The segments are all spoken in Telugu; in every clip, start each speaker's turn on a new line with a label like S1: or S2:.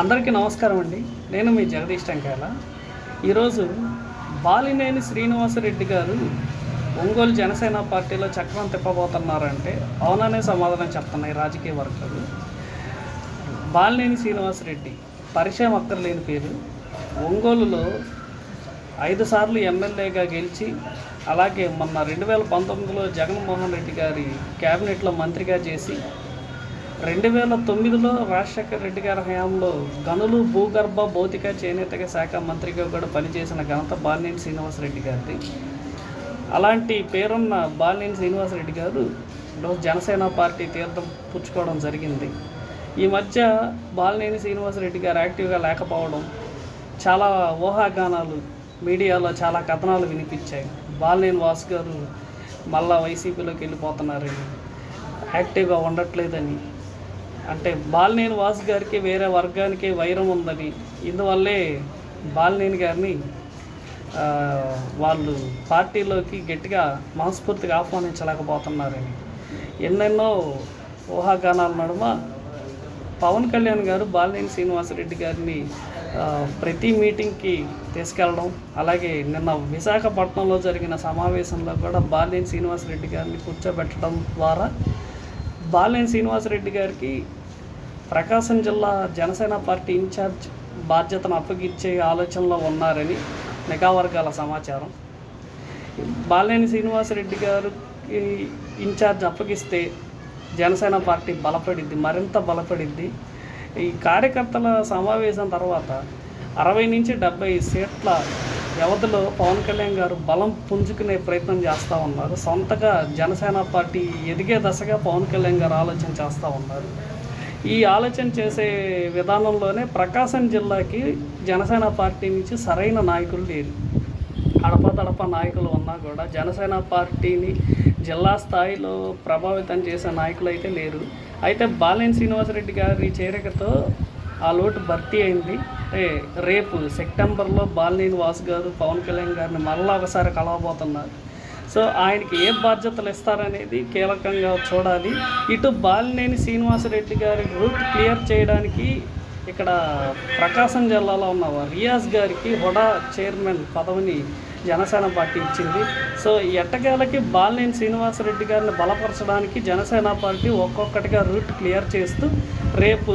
S1: అందరికీ నమస్కారం అండి. నేను మీ జగదీష్ టంకాయల. ఈరోజు బాలినేని శ్రీనివాసరెడ్డి గారు ఒంగోలు జనసేన పార్టీలో చక్రం తిప్పబోతున్నారంటే అవుననే సమాధానం చెప్తున్నాయి రాజకీయ వర్గాలు. బాలినేని శ్రీనివాసరెడ్డి పరిచయం అక్కర్లేని పేరు. ఒంగోలులో ఐదు సార్లు ఎమ్మెల్యేగా గెలిచి అలాగే మొన్న రెండు వేల పంతొమ్మిదిలో జగన్మోహన్ రెడ్డి గారి క్యాబినెట్లో మంత్రిగా చేసి రెండు వేల తొమ్మిదిలో రాజశేఖర రెడ్డి గారి హయాంలో గనులు భూగర్భ భౌతిక చేనేతక శాఖ మంత్రిగా కూడా పనిచేసిన ఘనత బాలినేని శ్రీనివాసరెడ్డి గారిది. అలాంటి పేరున్న బాలినేని శ్రీనివాసరెడ్డి గారు జనసేన పార్టీ తీర్థం పుచ్చుకోవడం జరిగింది. ఈ మధ్య బాలినేని శ్రీనివాసరెడ్డి గారు యాక్టివ్గా లేకపోవడం చాలా ఊహాగానాలు మీడియాలో చాలా కథనాలు వినిపించాయి. బాలినేని వాసు గారు మళ్ళా వైసీపీలోకి వెళ్ళిపోతున్నారని యాక్టివ్గా ఉండట్లేదని అంటే బాలినేని వాసు గారికి వేరే వర్గానికి వైరం ఉందని. ఇందువల్లే బాలినేని గారిని వాళ్ళు పార్టీలోకి గట్టిగా మనస్ఫూర్తిగా ఆహ్వానించలేకపోతున్నారని. ఎన్నెన్నో ఊహాగానాల నడుమ పవన్ కళ్యాణ్ గారు బాలినేని శ్రీనివాసరెడ్డి గారిని ప్రతి మీటింగ్కి తీసుకెళ్ళడం అలాగే నిన్న విశాఖపట్నంలో జరిగిన సమావేశంలో కూడా బాలినేని శ్రీనివాసరెడ్డి గారిని కూర్చోబెట్టడం ద్వారా బాలినేని శ్రీనివాసరెడ్డి గారికి ప్రకాశం జిల్లా జనసేన పార్టీ ఇన్ఛార్జ్ బాధ్యతను అప్పగించే ఆలోచనలో ఉన్నారని నిఘా వర్గాల సమాచారం. బాలినేని శ్రీనివాసరెడ్డి గారికి ఇన్ఛార్జ్ అప్పగిస్తే జనసేన పార్టీ బలపడిద్ది మరింత బలపడిద్ది. ఈ కార్యకర్తల సమావేశం తర్వాత అరవై నుంచి డెబ్బై సీట్ల వ్యవధిలో పవన్ కళ్యాణ్ గారు బలం పుంజుకునే ప్రయత్నం చేస్తూ ఉన్నారు. సొంతగా జనసేన పార్టీ ఎదిగే దశగా పవన్ కళ్యాణ్ గారు ఆలోచన చేస్తూ ఉన్నారు. ఈ ఆలోచన చేసే విధానంలోనే ప్రకాశం జిల్లాకి జనసేన పార్టీ నుంచి సరైన నాయకులు లేరు. అడపదడప నాయకులు ఉన్నా కూడా జనసేన పార్టీని జిల్లా స్థాయిలో ప్రభావితం చేసే నాయకులు అయితే లేరు. అయితే బాలినేని శ్రీనివాసరెడ్డి గారి చేరికతో ఆ లోటు భర్తీ అయింది. రేపు సెప్టెంబర్లో బాలినేని వాసు గారు పవన్ కళ్యాణ్ గారిని మరలా ఒకసారి కలవబోతున్నారు. సో ఆయనకి ఏ బాధ్యతలు ఇస్తారనేది కీలకంగా చూడాలి. ఇటు బాలినేని శ్రీనివాసరెడ్డి గారి రూట్ క్లియర్ చేయడానికి ఇక్కడ ప్రకాశం జిల్లాలో ఉన్న రియాజ్ గారికి హుడా చైర్మన్ పదవిని జనసేన పార్టీ ఇచ్చింది. సో ఎట్టకేలకి బాలినేని శ్రీనివాసరెడ్డి గారిని బలపరచడానికి జనసేన పార్టీ ఒక్కొక్కటిగా రూట్ క్లియర్ చేస్తూ రేపు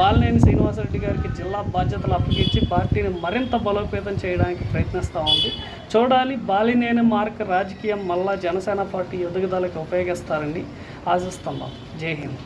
S1: బాలినేని శ్రీనివాసరెడ్డి గారికి జిల్లా బాధ్యతలు అప్పగించి పార్టీని మరింత బలోపేతం చేయడానికి ప్రయత్నిస్తూ ఉంది. చూడాలి బాలినేని మార్క రాజకీయం మళ్ళా జనసేన పార్టీ ఎదుగుదలకు ఉపయోగిస్తారని ఆశిస్తున్నాం. జై హింద్.